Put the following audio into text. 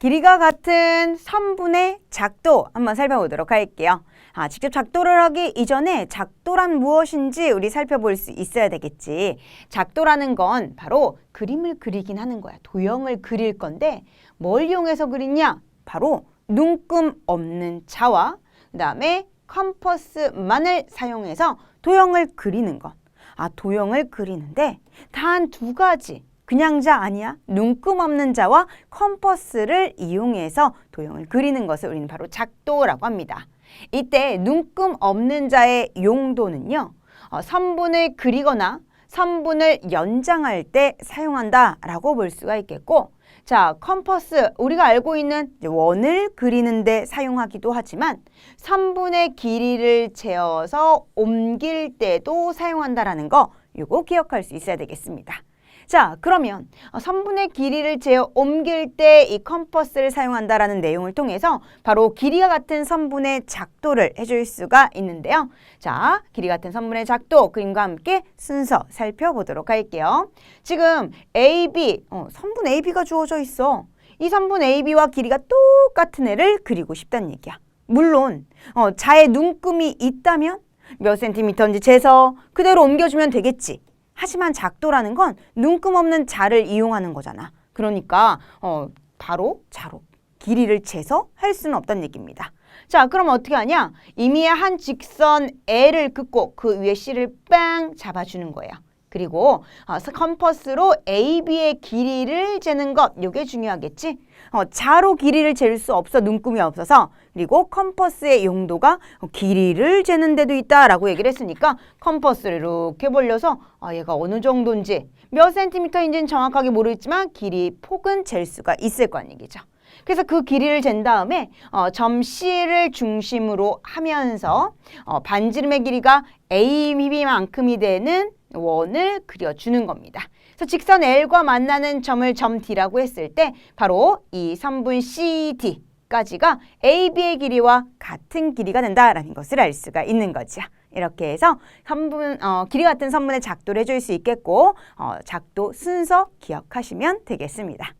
길이가 같은 선분의 작도 한번 살펴보도록 할게요. 아, 직접 작도를 하기 이전에 작도란 무엇인지 우리 살펴볼 수 있어야 되겠지. 작도라는 건 바로 그림을 그리긴 하는 거야. 도형을 그릴 건데 뭘 이용해서 그리냐? 바로 눈금 없는 자와 그다음에 컴퍼스만을 사용해서 도형을 그리는 것. 아, 도형을 그리는데 단 두 가지. 그냥 자 아니야. 눈금 없는 자와 컴퍼스를 이용해서 도형을 그리는 것을 우리는 바로 작도라고 합니다. 이때 눈금 없는 자의 용도는요. 어, 선분을 그리거나 선분을 연장할 때 사용한다라고 볼 수가 있겠고 자, 컴퍼스 우리가 알고 있는 원을 그리는데 사용하기도 하지만 선분의 길이를 재어서 옮길 때도 사용한다라는 거 요거 기억할 수 있어야 되겠습니다. 자, 그러면 어, 선분의 길이를 재어 옮길 때 이 컴퍼스를 사용한다라는 내용을 통해서 바로 길이가 같은 선분의 작도를 해줄 수가 있는데요. 자, 길이 같은 선분의 작도 그림과 함께 순서 살펴보도록 할게요. 지금 AB, 어, 선분 AB가 주어져 있어. 이 선분 AB와 길이가 똑같은 애를 그리고 싶다는 얘기야. 물론 어, 자의 눈금이 있다면 몇 센티미터인지 재서 그대로 옮겨주면 되겠지. 하지만 작도라는 건 눈금 없는 자를 이용하는 거잖아. 그러니까 어, 바로 자로 길이를 재서 할 수는 없다는 얘기입니다. 자, 그럼 어떻게 하냐? 이미 한 직선 L을 긋고 그 위에 C를 빵 잡아주는 거예요. 그리고 어, 컴퍼스로 AB의 길이를 재는 것, 이게 중요하겠지? 어, 자로 길이를 잴 수 없어, 눈금이 없어서. 그리고 컴퍼스의 용도가 어, 길이를 재는 데도 있다라고 얘기를 했으니까 컴퍼스를 이렇게 벌려서 아, 얘가 어느 정도인지 몇 센티미터인지는 정확하게 모르겠지만 길이 폭은 잴 수가 있을 거란 얘기죠. 그래서 그 길이를 잰 다음에 어, 점 C를 중심으로 하면서 어, 반지름의 길이가 AB만큼이 되는 원을 그려주는 겁니다. 그래서 직선 L과 만나는 점을 점 D라고 했을 때 바로 이 선분 CD 까지가 AB의 길이와 같은 길이가 된다라는 것을 알 수가 있는 거죠. 이렇게 해서 선분 어, 길이 같은 선분의 작도를 해줄 수 있겠고 어, 작도 순서 기억하시면 되겠습니다.